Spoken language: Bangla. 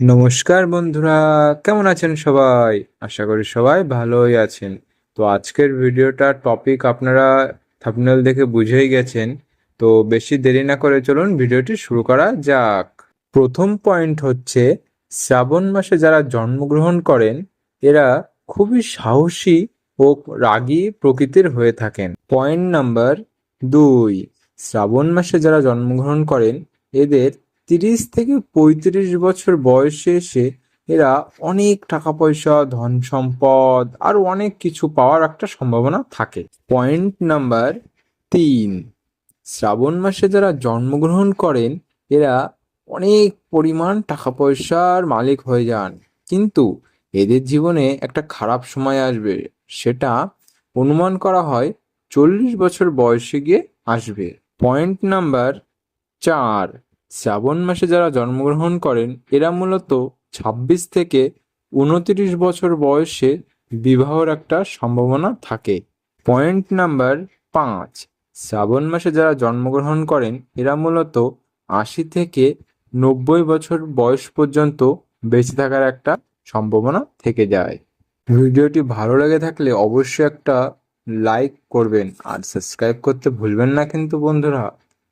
নমস্কার বন্ধুরা, কেমন আছেন সবাই? আশা করি সবাই ভালোই আছেন। তো আজকের ভিডিওটার টপিক আপনারা থাম্বনেল দেখে বুঝেই গেছেন। তো বেশি দেরি না করে চলুন ভিডিওটি শুরু করা যাক। প্রথম পয়েন্ট হচ্ছে, শ্রাবণ মাসে যারা জন্মগ্রহণ করেন, এরা খুবই সাহসী ও রাগী প্রকৃতির হয়ে থাকেন। পয়েন্ট নাম্বার দুই, শ্রাবণ মাসে যারা জন্মগ্রহণ করেন, এদের তিরিশ থেকে পঁয়ত্রিশ বছর বয়সে এসে এরা অনেক টাকা পয়সা ধন সম্পদ আর অনেক কিছু পাওয়ার একটা সম্ভাবনা থাকে। পয়েন্ট নাম্বার তিন, শ্রাবণ মাসে যারা জন্মগ্রহণ করেন, এরা অনেক পরিমাণ টাকা পয়সার মালিক হয়ে যান। কিন্তু এদের জীবনে একটা খারাপ সময় আসবে, সেটা অনুমান করা হয় চল্লিশ বছর বয়সে গিয়ে আসবে। পয়েন্ট নাম্বার চার শ্রাবণ মাসে যারা জন্মগ্রহণ করেন, এরা মূলত ছাব্বিশ থেকে উনত্রিশ বছর বয়সে বিবাহর একটা সম্ভাবনা থাকে। পয়েন্ট নাম্বার পাঁচ, শ্রাবণ মাসে যারা জন্মগ্রহণ করেন, এরা মূলত আশি থেকে নব্বই বছর বয়স পর্যন্ত বেঁচে থাকার একটা সম্ভাবনা থেকে যায়। ভিডিওটি ভালো লেগে থাকলে অবশ্যই একটা লাইক করবেন। আর সাবস্ক্রাইব করতে ভুলবেন না কিন্তু বন্ধুরা।